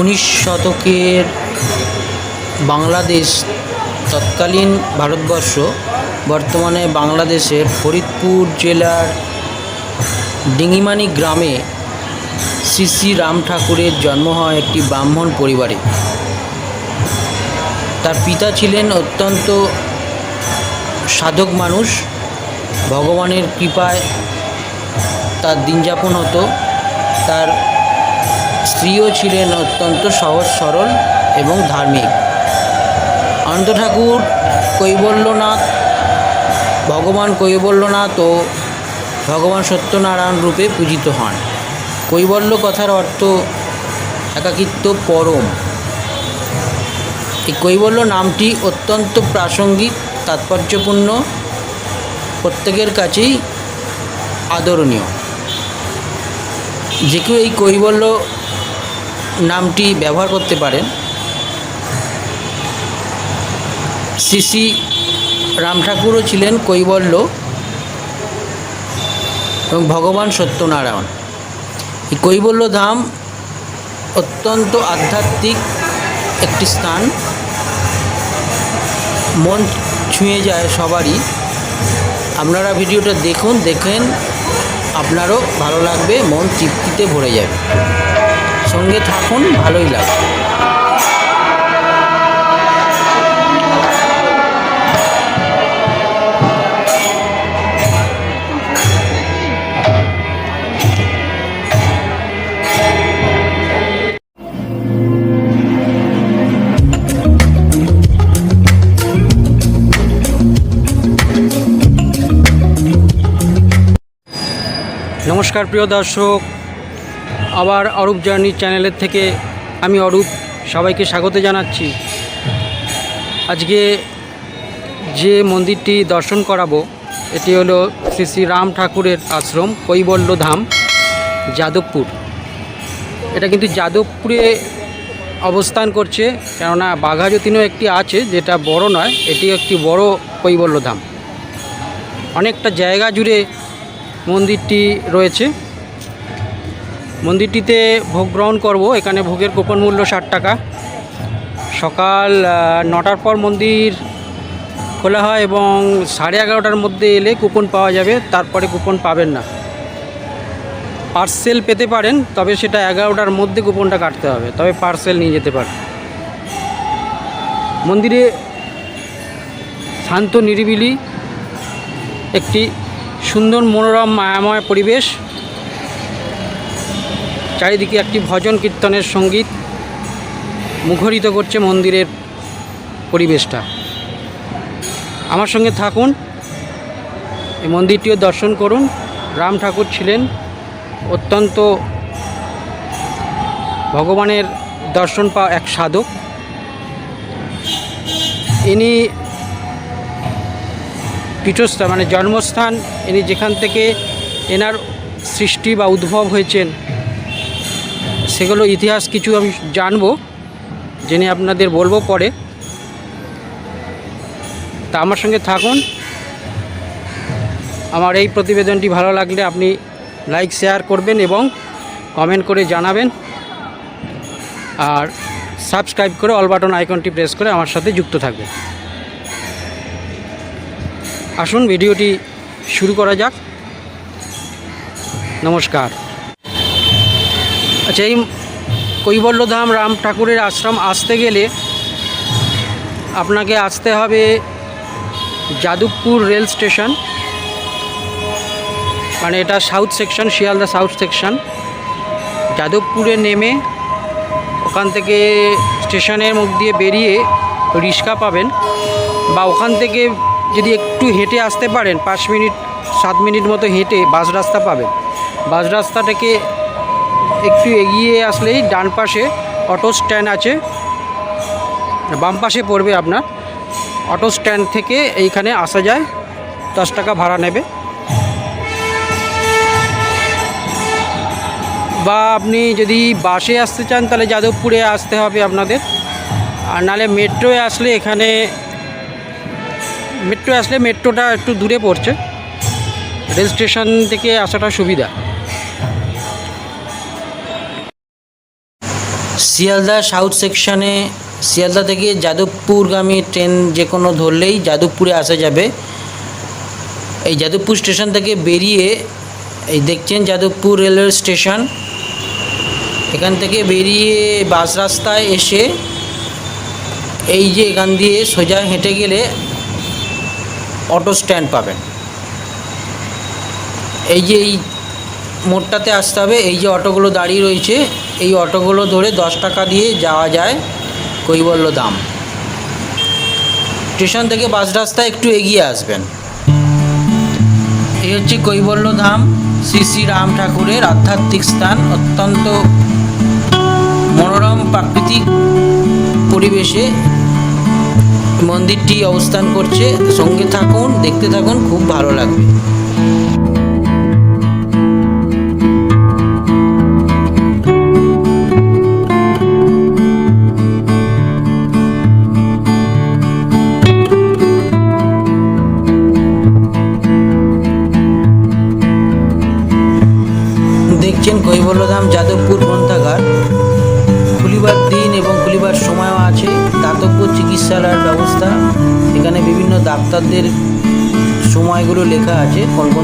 উনিশ শতকের বাংলাদেশ তৎকালীন ভারতবর্ষ, বর্তমানে বাংলাদেশের ফরিদপুর জেলার ডিঙিমানি গ্রামে শ্রী শ্রী রাম ঠাকুরের জন্ম হয় একটি ব্রাহ্মণ পরিবারে। তার পিতা ছিলেন অত্যন্ত সাধক মানুষ, ভগবানের কৃপায় তার দিনযাপন হতো। তার স্ত্রীও ছিলেন অত্যন্ত সহজ, সরল এবং ধার্মিক। অনন্ত ঠাকুর কৈবল্যনাথ, ভগবান কৈবল্যনাথ ও ভগবান সত্যনারায়ণ রূপে পূজিত হন। কৈবল্য কথার অর্থ একাকিত্ব পরম। এই কৈবল্য নামটি অত্যন্ত প্রাসঙ্গিক, তাৎপর্যপূর্ণ, প্রত্যেকের কাছেই আদরণীয়। যে কেউ এই কৈবল্য নামটি ব্যবহার করতে পারেন। শ্রী রাম ঠাকুরও ছিলেন কৈবল্য এবং ভগবান সত্যনারায়ণ। এই কৈবল্য ধাম অত্যন্ত আধ্যাত্মিক একটি স্থান। মন ছুঁয়ে যায় সবারই। আপনারা ভিডিওটা দেখুন, দেখেন, আপনারও ভালো লাগবে, মন তৃপ্তিতে ভরে যাবে। সঙ্গে থাকুন ভালোই লাগবে। নমস্কার প্রিয় দর্শক। আবার অরূপ জার্নি চ্যানেলের থেকে আমি অরূপ সবাইকে স্বাগত জানাচ্ছি। আজকে যে মন্দিরটি দর্শন করাবো, এটি হলো শ্রী শ্রী রাম ঠাকুরের আশ্রম, কৈবল্য ধাম, যাদবপুর। এটা কিন্তু যাদবপুরে অবস্থান করছে, কেননা বাঘাযতীনও একটি আছে, যেটা বড় নয়, এটি একটি বড় কৈবল্য ধাম। অনেকটা জায়গা জুড়ে মন্দিরটি রয়েছে। মন্দিরটিতে ভোগ গ্রহণ করব। এখানে ভোগের কুপন মূল্য ষাট টাকা। সকাল নটার পর মন্দির খোলা হয় এবং সাড়ে এগারোটার মধ্যে এলে কুপন পাওয়া যাবে। তারপরে কুপন পাবেন না। পার্সেল পেতে পারেন, তবে সেটা এগারোটার মধ্যে কুপনটা কাটতে হবে। তবে পার্সেল নিয়ে যেতে পারেন। মন্দিরে শান্ত নিরিবিলি, একটি সুন্দর মনোরম মায়াময় পরিবেশ। চারিদিকে একটি ভজন কীর্তনের সংগীত মুখরিত করছে মন্দিরের পরিবেশটা। আমার সঙ্গে থাকুন, এই মন্দিরটিও দর্শন করুন। রাম ঠাকুর ছিলেন অত্যন্ত ভগবানের দর্শন পাওয়া এক সাধক। ইনি পীঠস্থান মানে জন্মস্থান, ইনি যেখান থেকে এনার সৃষ্টি বা উদ্ভব হয়েছেন সেগুলো ইতিহাস কিছু আমি জানব, জেনে আপনাদের বলব পরে। তা আমার সঙ্গে থাকুন। আমার এই প্রতিবেদনটি ভালো লাগলে আপনি লাইক, শেয়ার করবেন এবং কমেন্ট করে জানাবেন। আর সাবস্ক্রাইব করে অল বাটন আইকনটি প্রেস করে আমার সাথে যুক্ত থাকবেন। আসুন, ভিডিওটি শুরু করা যাক। নমস্কার। আচ্ছা এই কৈবল্যধাম রাম ঠাকুরের আশ্রম আসতে গেলে আপনাকে আসতে হবে যাদবপুর রেল স্টেশন। মানে এটা south section, Sealdah south section. যাদবপুরে নেমে ওখান থেকে স্টেশনের মুখ দিয়ে বেরিয়ে রিক্সা পাবেন বা ওখান থেকে যদি একটু হেঁটে আসতে পারেন, পাঁচ মিনিট, সাত মিনিট মতো হেঁটে বাস রাস্তা পাবেন। বাস রাস্তাটাকে একটু এগিয়ে আসলেই ডান পাশে অটো স্ট্যান্ড আছে। বাম পাশে পড়বে আপনার। অটো স্ট্যান্ড থেকে এইখানে আসা যায়, দশ টাকা ভাড়া নেবে। বা আপনি যদি বাসে আসতে চান, তাহলে যাদবপুরে আসতে হবে আপনাদের। আর নাহলে মেট্রোয় আসলে এখানে মেট্রো আসলে মেট্রোটা একটু দূরে পড়ছে। রেল স্টেশন থেকে আসাটা সুবিধা। শিয়ালদা সাউথ সেকশনে, শিয়ালদা থেকে যাদবপুরগামী ট্রেন যে কোনো ধরলেই যাদবপুরে আসা যাবে। এই যাদবপুর স্টেশন থেকে বেরিয়ে এই দেখছেন যাদবপুর রেলওয়ে স্টেশন। এখান থেকে বেরিয়ে বাস রাস্তায় এসে এই যে এখান দিয়ে সোজা হেঁটে গেলে অটো স্ট্যান্ড পাবেন। এই যে এই মোড়টাতে আসতে হবে, এই যে অটোগুলো দাঁড়িয়ে রয়েছে এই অটোগুলো ধরে দশ টাকা দিয়ে যাওয়া যায় কৈবল্য দাম স্টেশন থেকে বাস রাস্তায় একটু এগিয়ে আসবেন। এই হচ্ছে কৈবল্য ধাম। শ্রী শ্রী রাম ঠাকুরের আধ্যাত্মিক স্থান। অত্যন্ত মনোরম প্রাকৃতিক পরিবেশে মন্দিরটি অবস্থান করছে। সঙ্গে থাকুন, দেখতে থাকুন, খুব ভালো লাগবে।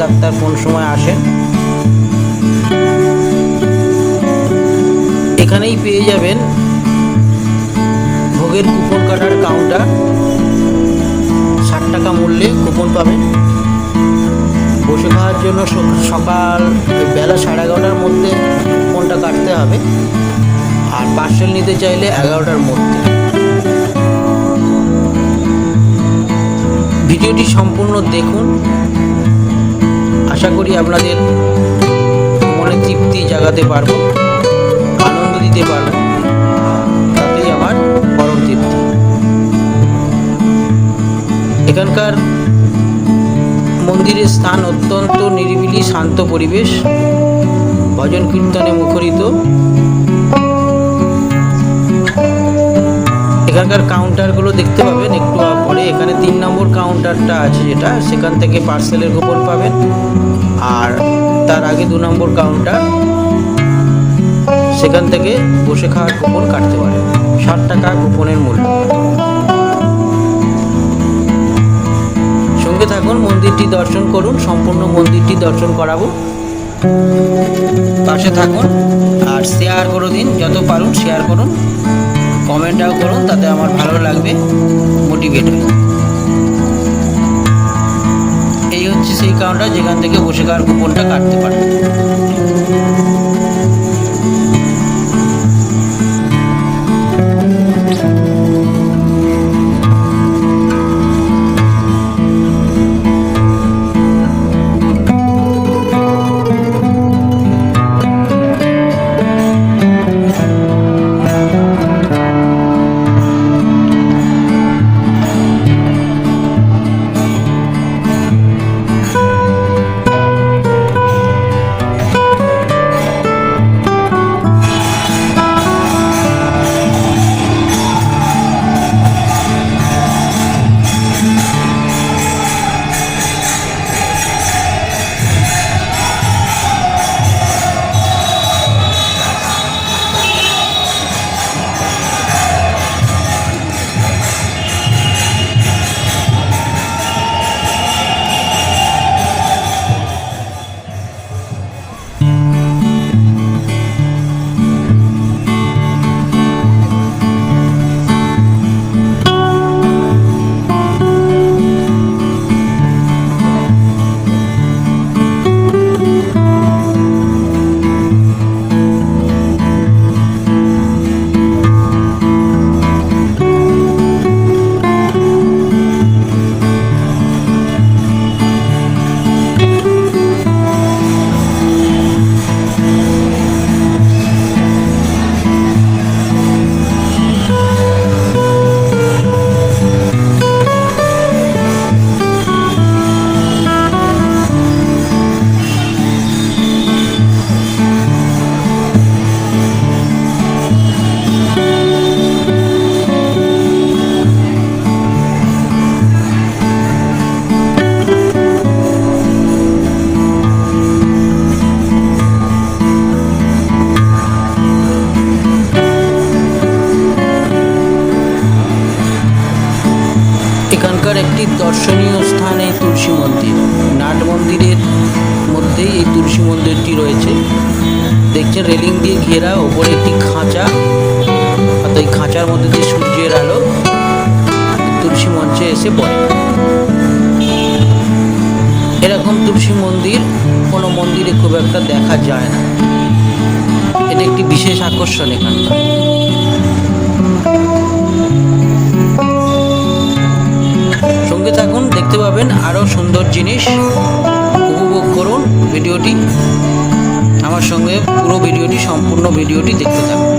ডাক্তার কোন সময় আসেন? এখানেই পেয়ে যাবেন ভোগের কুপন কাটার কাউন্টার ষাট টাকা মূল্যে কুপন পাবেন। বসে খাওয়ার জন্য সকাল বেলা সাড়ে এগারোটার মধ্যে কুপনটা কাটতে হবে। আর পার্সেল নিতে চাইলে এগারোটার মধ্যে। ভিডিওটি সম্পূর্ণ দেখুন। আশা করি আপনাদের মনে তৃপ্তি জাগাতে পারব, আনন্দ দিতে পারব। তাতেই আমার পরম তৃপ্তি। এখানকার মন্দিরের স্থান অত্যন্ত নিরিবিলি, শান্ত পরিবেশ, ভজন কীর্তনে মুখরিত। এখানকার কাউন্টারগুলো দেখতে পাবেন, একটু নম্বর কাউন্টারটা আছে যেটা, সেখান থেকে পার্সেলের কুপন পাবেন। আর তার আগে দু নম্বর কাউন্টার সেখান থেকে বসে খাওয়ার কুপন কাটতে পারেন। ষাট টাকা কুপনের মূল্য। সঙ্গে থাকুন, মন্দিরটি দর্শন করুন, সম্পূর্ণ মন্দিরটি দর্শন করাবো। পাশে থাকুন আর শেয়ার করে দিন, যত পারুন শেয়ার করুন। কমেন্টটাও করুন, তাতে আমার ভালো লাগবে মোটিভেট হয়ে সেই কাউন্টার যেখান থেকে বসে কার কুপনটা কাটতে পারেন একটি দর্শনীয় স্থান এই তুলসী মন্দির। নাট মন্দিরের মধ্যেই এই তুলসী মন্দিরটি রয়েছে। দেখছেন, রেলিং দিয়ে ঘেরা, ওপরে একটি খাঁচা। অর্থাৎ এই খাঁচার মধ্যে দিয়ে সূর্যের আলো তুলসী মঞ্চে এসে পড়ে। এরকম তুলসী মন্দির কোনো মন্দিরে খুব একটা দেখা যায় না। এটা একটি বিশেষ আকর্ষণ এখানকার। জিনিস উপভোগ করুন ভিডিওটি। আমার সঙ্গে পুরো ভিডিওটি সম্পূর্ণ ভিডিওটি দেখতে থাকুন।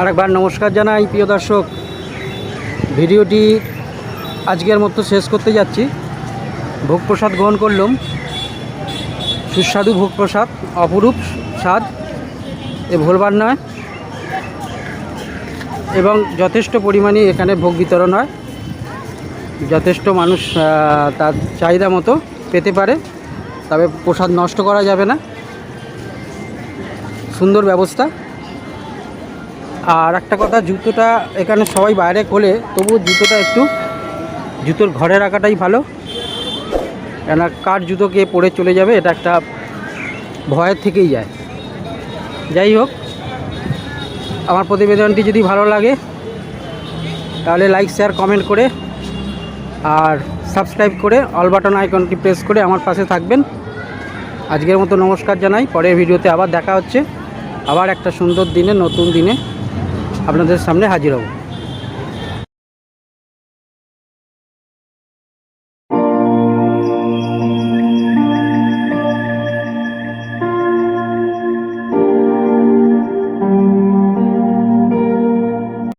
আরেকবার নমস্কার জানাই প্রিয় দর্শক। ভিডিওটি আজকের মতো শেষ করতে যাচ্ছি। ভোগ প্রসাদ গ্রহণ করলাম। সুস্বাদু ভোগ প্রসাদ, অপরূপ স্বাদ, এ ভোলবার নয়। এবং যথেষ্ট পরিমাণে এখানে ভোগ বিতরণ হয়। যথেষ্ট মানুষ তার চাহিদা মতো পেতে পারে। তবে প্রসাদ নষ্ট করা যাবে না। সুন্দর ব্যবস্থা। আর একটা কথা, জুতোটা এখানে সবাই বাইরে খোলে তবু জুতোটা একটু, জুতোর ঘরে রাখাটাই ভালো। কেন কার জুতো কে পরে চলে যাবে, এটা একটা ভয়ের থেকেই যায়। যাই হোক, আমার প্রতিবেদনটি যদি ভালো লাগে, তাহলে লাইক শেয়ার কমেন্ট করে, আর সাবস্ক্রাইব করে অল বাটন আইকনটি প্রেস করে আমার পাশে থাকবেন। আজকের মতো নমস্কার জানাই, পরের ভিডিওতে আবার দেখা হচ্ছে। আবার একটা সুন্দর দিনে, নতুন দিনে। আপনাদের সামনে হাজির হব।